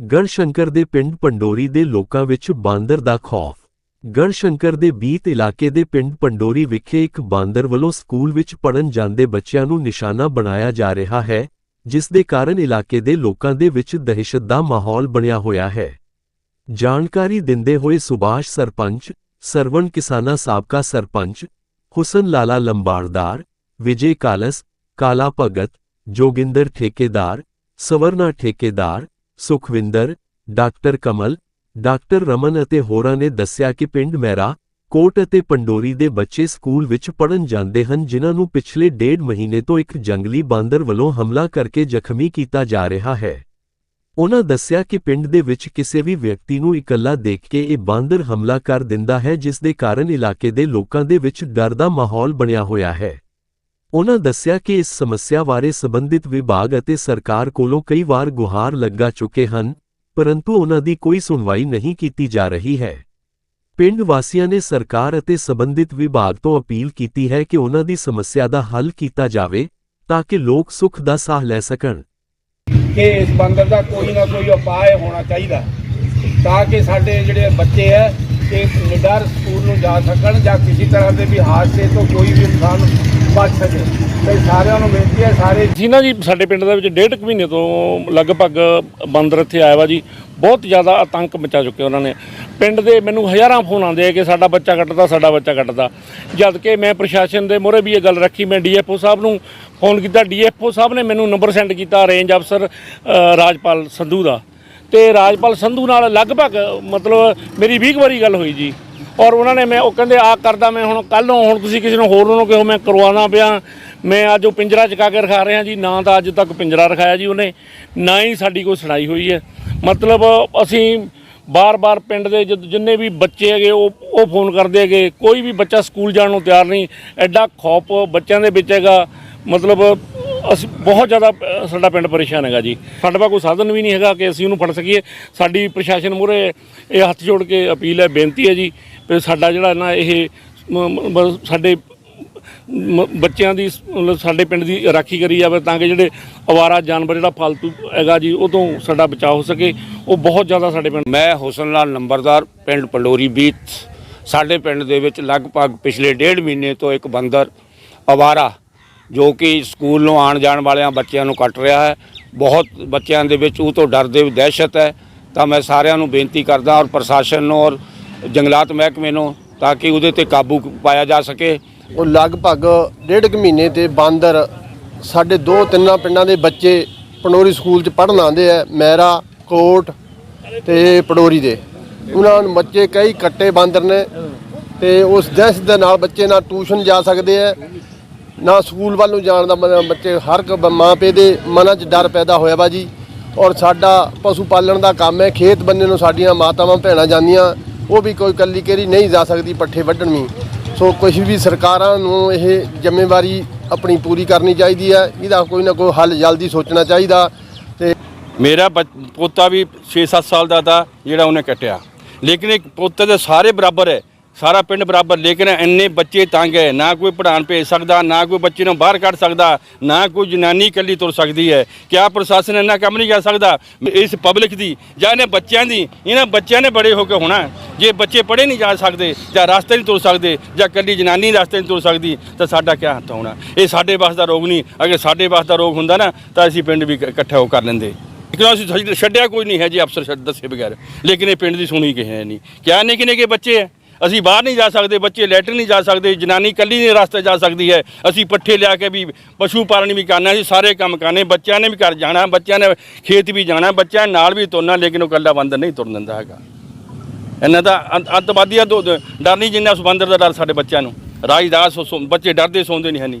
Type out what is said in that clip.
ਗੜਸ਼ੰਕਰ ਦੇ ਪਿੰਡ ਪੰਡੋਰੀ ਦੇ ਲੋਕਾਂ ਵਿੱਚ ਬਾਂਦਰ ਦਾ ਖੌਫ। ਗੜਸ਼ੰਕਰ ਦੇ ਬੀਤ ਇਲਾਕੇ ਦੇ ਪਿੰਡ ਪੰਡੋਰੀ ਵਿਖੇ ਇੱਕ ਬਾਂਦਰ ਵੱਲੋਂ ਸਕੂਲ ਵਿੱਚ ਪੜਨ ਜਾਂਦੇ ਬੱਚਿਆਂ ਨੂੰ ਨਿਸ਼ਾਨਾ ਬਣਾਇਆ ਜਾ ਰਿਹਾ ਹੈ, ਜਿਸ ਦੇ ਕਾਰਨ ਇਲਾਕੇ ਦੇ ਲੋਕਾਂ ਦੇ ਵਿੱਚ ਦਹਿਸ਼ਤ ਦਾ ਮਾਹੌਲ ਬਣਿਆ ਹੋਇਆ ਹੈ। ਜਾਣਕਾਰੀ ਦਿੰਦੇ ਹੋਏ ਸੁਭਾਸ਼ ਸਰਪੰਚ, ਸਰਵਣ ਕਿਸਾਨਾ ਸਾਬਕਾ ਸਰਪੰਚ, ਹੁਸਨ ਲਾਲਾ ਲੰਬਾੜਦਾਰ ਵਿਜੇ ਕਾਲਸ, ਕਾਲਾ ਭਗਤ, ਜੋਗਿੰਦਰ ਠੇਕੇਦਾਰ, ਸਵਰਨਾ ਠੇਕੇਦਾਰ ਸੁਖਵਿੰਦਰ, ਡਾਕਟਰ ਕਮਲ, ਡਾਕਟਰ ਰਮਨ ਅਤੇ ਹੋਰਾਂ ਨੇ ਦੱਸਿਆ ਕਿ ਪਿੰਡ ਮੈਰਾ ਕੋਟ ਅਤੇ ਪੰਡੋਰੀ ਦੇ ਬੱਚੇ ਸਕੂਲ ਵਿੱਚ ਪੜਨ ਜਾਂਦੇ ਹਨ, ਜਿਨ੍ਹਾਂ ਨੂੰ ਪਿਛਲੇ ਡੇਢ ਮਹੀਨੇ ਤੋਂ ਇੱਕ ਜੰਗਲੀ ਬਾਂਦਰ ਵੱਲੋਂ ਹਮਲਾ ਕਰਕੇ ਜ਼ਖਮੀ ਕੀਤਾ ਜਾ ਰਿਹਾ ਹੈ। ਉਹਨਾਂ ਦੱਸਿਆ ਕਿ ਪਿੰਡ ਦੇ ਵਿੱਚ ਕਿਸੇ ਵੀ ਵਿਅਕਤੀ ਨੂੰ ਇਕੱਲਾ ਦੇਖ ਕੇ ਇਹ ਬਾਂਦਰ ਹਮਲਾ ਕਰ ਦਿੰਦਾ ਹੈ, ਜਿਸ ਦੇ ਕਾਰਨ ਇਲਾਕੇ ਦੇ ਲੋਕਾਂ ਦੇ ਵਿੱਚ ਡਰ ਦਾ ਮਾਹੌਲ ਬਣਿਆ ਹੋਇਆ ਹੈ। ਉਨ੍ਹਾਂ ਦੱਸਿਆ ਕਿ ਇਸ ਸਮੱਸਿਆ ਬਾਰੇ ਸੰਬੰਧਿਤ ਵਿਭਾਗ ਅਤੇ ਸਰਕਾਰ ਕੋਲੋਂ ਕਈ ਵਾਰ ਗੁਹਾਰ ਲੱਗਾ ਚੁੱਕੇ ਹਨ, ਪਰੰਤੂ ਉਨ੍ਹਾਂ ਦੀ ਕੋਈ ਸੁਣਵਾਈ ਨਹੀਂ ਕੀਤੀ ਜਾ ਰਹੀ ਹੈ। ਪਿੰਡ ਵਾਸੀਆਂ ਨੇ ਸਰਕਾਰ ਅਤੇ ਸੰਬੰਧਿਤ ਵਿਭਾਗ ਤੋਂ ਅਪੀਲ ਕੀਤੀ ਹੈ ਕਿ ਉਨ੍ਹਾਂ ਦੀ ਸਮੱਸਿਆ ਦਾ ਹੱਲ ਕੀਤਾ ਜਾਵੇ ਤਾਂ ਕਿ ਲੋਕ ਸੁੱਖ ਦਾ ਸਾਹ ਲੈ ਸਕਣ। ਕਿ ਇਸ ਬੰਦਰ ਦਾ ਕੋਈ ਨਾ ਕੋਈ ਉਪਾਅ ਹੋਣਾ ਚਾਹੀਦਾ, ਤਾਂ ਕਿ ਸਾਡੇ ਜਿਹੜੇ ਬੱਚੇ ਹੈ ਇਹ ਨਿਡਰ ਸਕੂਲ ਨੂੰ ਜਾ ਸਕਣ ਜਾਂ ਕਿਸੇ ਤਰ੍ਹਾਂ ਦੇ ਵੀ ਹਾਦਸੇ ਤੋਂ ਕੋਈ ਵੀ ਇਨਸਾਨ ਬਚ ਸਕੇ ਤੇ ਸਾਰਿਆਂ ਨੂੰ ਬੇਨਤੀ ਹੈ, ਸਾਰੇ ਜੀ ਨਾ ਜੀ ਸਾਡੇ ਪਿੰਡ ਦੇ ਵਿੱਚ ਡੇਢ ਕੁ ਮਹੀਨੇ ਤੋਂ ਲਗਭਗ ਬਾਂਦਰ ਇੱਥੇ ਆਇਆ ਵਾ ਜੀ, ਬਹੁਤ ਜ਼ਿਆਦਾ ਆਤੰਕ ਮਚਾ ਚੁੱਕੇ ਉਹਨਾਂ ਨੇ। ਪਿੰਡ ਦੇ ਮੈਨੂੰ ਹਜ਼ਾਰਾਂ ਫੋਨ ਆਉਂਦੇ ਆ ਕਿ ਸਾਡਾ ਬੱਚਾ ਕੱਟਦਾ, ਸਾਡਾ ਬੱਚਾ ਕੱਟਦਾ। ਜਦ ਕਿ ਮੈਂ ਪ੍ਰਸ਼ਾਸਨ ਦੇ ਮੋਹਰੇ ਵੀ ਇਹ ਗੱਲ ਰੱਖੀ, ਮੈਂ ਡੀਐਫਓ ਸਾਹਿਬ ਨੂੰ ਫੋਨ ਕੀਤਾ। ਡੀਐਫਓ ਸਾਹਿਬ ਨੇ ਮੈਨੂੰ ਨੰਬਰ ਸੈਂਡ ਕੀਤਾ ਰੇਂਜ ਅਫਸਰ ਰਾਜਪਾਲ ਸੰਧੂ ਦਾ। ਤੇ ਰਾਜਪਾਲ ਸੰਧੂ ਨਾਲ ਲਗਭਗ ਮਤਲਬ ਮੇਰੀ 20 ਕੁ ਵਾਰੀ ਗੱਲ ਹੋਈ ਜੀ। ਔਰ ਉਹਨਾਂ ਨੇ ਮੈਂ ਉਹ ਕਹਿੰਦੇ ਆ ਕਰਦਾ ਮੈਂ ਹੁਣ ਕੱਲ ਨੂੰ ਹੁਣ ਤੁਸੀਂ ਕਿਸੇ ਨੂੰ ਹੋਰ ਨੂੰ ਕਿਹੋ, ਮੈਂ ਕਰਵਾਉਣਾ ਪਿਆ। ਮੈਂ ਅੱਜ ਉਹ ਪਿੰਜਰਾ ਚਕਾ ਕੇ ਰਖਾ ਰਿਹਾ ਜੀ, ਨਾ ਤਾਂ ਅੱਜ ਤੱਕ ਪਿੰਜਰਾ ਰਖਾਇਆ ਜੀ ਉਹਨੇ, ਨਾ ਹੀ ਸਾਡੀ ਕੋਈ ਸੁਣਾਈ ਹੋਈ ਹੈ। ਮਤਲਬ ਅਸੀਂ ਬਾਰ-ਬਾਰ ਪਿੰਡ ਦੇ ਜਿੰਨੇ ਵੀ ਬੱਚੇ ਹੈਗੇ, ਉਹ ਉਹ ਫੋਨ ਕਰਦੇ ਹੈਗੇ। ਕੋਈ ਵੀ ਬੱਚਾ ਸਕੂਲ ਜਾਣ ਨੂੰ ਤਿਆਰ ਨਹੀਂ, ਐਡਾ ਖੌਫ ਬੱਚਿਆਂ ਦੇ ਵਿੱਚ ਹੈਗਾ। ਮਤਲਬ ਅਸੀਂ ਬਹੁਤ ਜ਼ਿਆਦਾ ਅ, ਸਾਡਾ ਪਿੰਡ ਪਰੇਸ਼ਾਨ ਹੈਗਾ ਜੀ। ਸਾਡੇ ਕੋਲ ਕੋਈ ਸਾਧਨ ਵੀ ਨਹੀਂ ਹੈਗਾ ਕਿ ਅਸੀਂ ਉਹਨੂੰ ਫੜ ਸਕੀਏ। ਸਾਡੀ ਪ੍ਰਸ਼ਾਸਨ ਮੂਹਰੇ ਇਹ ਹੱਥ ਜੋੜ ਕੇ ਅਪੀਲ ਹੈ ਬੇਨਤੀ ਹੈ ਜੀ ਵੀ ਸਾਡਾ ਜਿਹੜਾ ਨਾ ਇਹ ਮ- ਮ- ਮ- ਸਾਡੇ ਮ- ਬੱਚਿਆਂ ਦੀ ਸ- ਮਤਲਬ ਸਾਡੇ ਪਿੰਡ ਦੀ ਰਾਖੀ ਕਰੀ ਜਾਵੇ ਤਾਂ ਕਿ ਜਿਹੜੇ ਅਵਾਰਾ ਜਾਨਵਰ ਜਿਹੜਾ ਫालतू ਹੈਗਾ ਜੀ ਉਹ ਤੋਂ ਸਾਡਾ ਬਚਾਅ ਹੋ ਸਕੇ। ਉਹ ਬਹੁਤ ਜ਼ਿਆਦਾ ਸਾਡੇ ਪਿੰਡ ਮੈਂ ਹੁਸਨ ਲਾਲ ਨੰਬਰਦਾਰ ਪਿੰਡ ਪੰਡੋਰੀ ਬੀਤ। ਸਾਡੇ ਪਿੰਡ ਦੇ ਵਿੱਚ ਲਗਭਗ ਪਿਛਲੇ ਡੇਢ ਮਹੀਨੇ ਤੋਂ ਇੱਕ ਬੰਦਰ ਅਵਾਰਾ ਜੋ ਕਿ ਸਕੂਲ ਨੂੰ ਆਉਣ ਜਾਣ ਵਾਲਿਆਂ ਬੱਚਿਆਂ ਨੂੰ ਕੱਟ ਰਿਹਾ ਹੈ। ਬਹੁਤ ਬੱਚਿਆਂ ਦੇ ਵਿੱਚ ਉਹ ਤੋਂ ਡਰਦੇ ਵੀ ਦਹਿਸ਼ਤ ਹੈ। ਤਾਂ ਮੈਂ ਸਾਰਿਆਂ ਨੂੰ ਬੇਨਤੀ ਕਰਦਾ ਔਰ ਪ੍ਰਸ਼ਾਸਨ ਨੂੰ ਔਰ ਜੰਗਲਾਤ ਮਹਿਕਮੇ ਨੂੰ ਤਾਂ ਕਿ ਉਹਦੇ ਤੇ ਕਾਬੂ ਪਾਇਆ ਜਾ ਸਕੇ। ਉਹ ਲਗਭਗ ਡੇਢ ਕੁ ਮਹੀਨੇ ਤੇ ਬਾਂਦਰ ਸਾਡੇ ਦੋ ਤਿੰਨਾਂ ਪਿੰਡਾਂ ਦੇ ਬੱਚੇ ਪਨੋਰੀ ਸਕੂਲ 'ਚ ਪੜ੍ਹਨ ਆਉਂਦੇ ਆ, ਮੈਰਾ, ਕੋਟ ਤੇ ਪੜੋਰੀ ਦੇ। ਉਹਨਾਂ ਨੂੰ ਬੱਚੇ ਕਈ ਕੱਟੇ ਬਾਂਦਰ ਨੇ ਤੇ ਉਸ ਦਹਿਸ਼ਤ ਦੇ ਨਾਲ ਬੱਚੇ ਨਾਲ ਟਿਊਸ਼ਨ ਜਾ ਸਕਦੇ ਆ। ਨਾ ਸਕੂਲ ਵੱਲ ਨੂੰ ਜਾਣ ਦਾ ਬੱਚੇ ਹਰ ਇੱਕ ਮਾਂ ਪਿਓ ਦੇ ਮਨਾਂ 'ਚ ਡਰ ਪੈਦਾ ਹੋਇਆ ਵਾ ਜੀ। ਔਰ ਸਾਡਾ ਪਸ਼ੂ ਪਾਲਣ ਦਾ ਕੰਮ ਹੈ, ਖੇਤ ਬੰਨੇ ਨੂੰ ਸਾਡੀਆਂ ਮਾਤਾਵਾਂ, ਭੈਣਾਂ ਜਾਂਦੀਆਂ, ਉਹ ਵੀ ਕੋਈ ਕੱਲੀ ਕੇਰੀ ਨਹੀਂ ਜਾ ਸਕਦੀ ਪੱਠੇ ਵੱਢਣ ਵੀ ਸੋ ਕੁਝ ਵੀ ਸਰਕਾਰਾਂ ਨੂੰ ਇਹ ਜ਼ਿੰਮੇਵਾਰੀ ਆਪਣੀ ਪੂਰੀ ਕਰਨੀ ਚਾਹੀਦੀ ਹੈ, ਇਹਦਾ ਕੋਈ ਨਾ ਕੋਈ ਹੱਲ ਜਲਦੀ ਸੋਚਣਾ ਚਾਹੀਦਾ ਤੇ ਮੇਰਾ ਬੱਚ- ਪੋਤਾ ਵੀ 6-7 ਸਾਲ ਦਾ ਤਾ ਜਿਹੜਾ ਉਹਨੇ ਕੱਟਿਆ। ਲੇਕਿਨ ਇੱਕ ਪੋਤੇ ਦੇ ਸਾਰੇ ਬਰਾਬਰ ਹੈ। ਸਾਰਾ ਪਿੰਡ ਬਰਾਬਰ, ਲੇਕਿਨ ਇੰਨੇ ਬੱਚੇ ਤੰਗ ਹੈ। ਨਾ ਕੋਈ ਪੜ੍ਹਾਉਣ ਭੇਜ ਸਕਦਾ, ਨਾ ਕੋਈ ਬੱਚੇ ਨੂੰ ਬਾਹਰ ਕੱਢ ਸਕਦਾ, ਨਾ ਕੋਈ ਜਨਾਨੀ ਇਕੱਲੀ ਤੁਰ ਸਕਦੀ ਹੈ। ਕਿਆ ਪ੍ਰਸ਼ਾਸਨ ਇੰਨਾ ਕੰਮ ਨਹੀਂ ਕਰ ਸਕਦਾ? ਇਸ ਪਬਲਿਕ ਦੀ ਜਾਂ ਇਹਨਾਂ ਬੱਚਿਆਂ ਦੀ, ਇਹਨਾਂ ਬੱਚਿਆਂ ਨੇ ਬੜੇ ਹੋ ਕੇ ਹੋਣਾ ਜੇ ਬੱਚੇ ਪੜ੍ਹੇ ਨਹੀਂ ਜਾ ਸਕਦੇ, ਜਾਂ ਰਸਤੇ ਨਹੀਂ ਤੁਰ ਸਕਦੇ, ਜਾਂ ਇਕੱਲੀ ਜਨਾਨੀ ਰਸਤੇ ਨਹੀਂ ਤੁਰ ਸਕਦੀ, ਤਾਂ ਸਾਡਾ ਕਿਆ ਹੱਥ ਹੋਣਾ ਇਹ ਸਾਡੇ ਵਾਸ ਦਾ ਰੋਗ ਨਹੀਂ। ਅਗਰ ਸਾਡੇ ਵਾਸ ਦਾ ਰੋਗ ਹੁੰਦਾ ਨਾ, ਤਾਂ ਅਸੀਂ ਪਿੰਡ ਵੀ ਇਕੱਠਾ ਹੋ ਕਰ ਲੈਂਦੇ। ਕਿਉਂ ਅਸੀਂ ਛੱਡਿਆ ਕੋਈ ਨਹੀਂ, ਹੈ ਜੀ, ਅਫਸਰ ਛੱਡ ਦੱਸੇ ਬਗੈਰ। ਲੇਕਿਨ ਇਹ ਪਿੰਡ ਦੀ ਸੁਣੀ ਕਿਸੇ ਨੇ ਨਹੀਂ। ਕਿਆ ਨਿੱਕੇ ਨਿੱਕੇ ਬੱਚੇ ਹੈ? ਅਸੀਂ ਬਾਹਰ ਨਹੀਂ ਜਾ ਸਕਦੇ, ਬੱਚੇ ਲੈਟਰ ਨਹੀਂ ਜਾ ਸਕਦੇ, ਜਨਾਨੀ ਇਕੱਲੀ ਨਹੀਂ ਰਸਤੇ ਜਾ ਸਕਦੀ ਹੈ। ਅਸੀਂ ਪੱਠੇ ਲਿਆ ਕੇ ਵੀ ਪਸ਼ੂ ਪਾਲਣ ਵੀ ਕਰਨਾ, ਅਸੀਂ ਸਾਰੇ ਕੰਮ ਕਰਨੇ, ਬੱਚਿਆਂ ਨੇ ਵੀ ਘਰ ਜਾਣਾ, ਬੱਚਿਆਂ ਨੇ ਖੇਤ ਵੀ ਜਾਣਾ, ਬੱਚਿਆਂ ਨਾਲ ਵੀ ਤੁਰਨਾ, ਲੇਕਿਨ ਉਹ ਇਕੱਲਾ ਬੰਦਰ ਨਹੀਂ ਤੁਰਨ ਦਿੰਦਾ ਹੈਗਾ। ਇਹਨਾਂ ਦਾ ਅੰਤ- ਅੱਤਵਾਦੀਆਂ ਤੋਂ ਡਰ ਨਹੀਂ ਜਿੰਨਾ ਉਸ ਬੰਦਰ ਦਾ ਡਰ ਸਾਡੇ ਬੱਚਿਆਂ ਨੂੰ। ਰਾਜਦਾਸ ਬੱਚੇ ਡਰਦੇ ਸੌਂਦੇ ਨਹੀਂ ਹੈ ਨਹੀਂ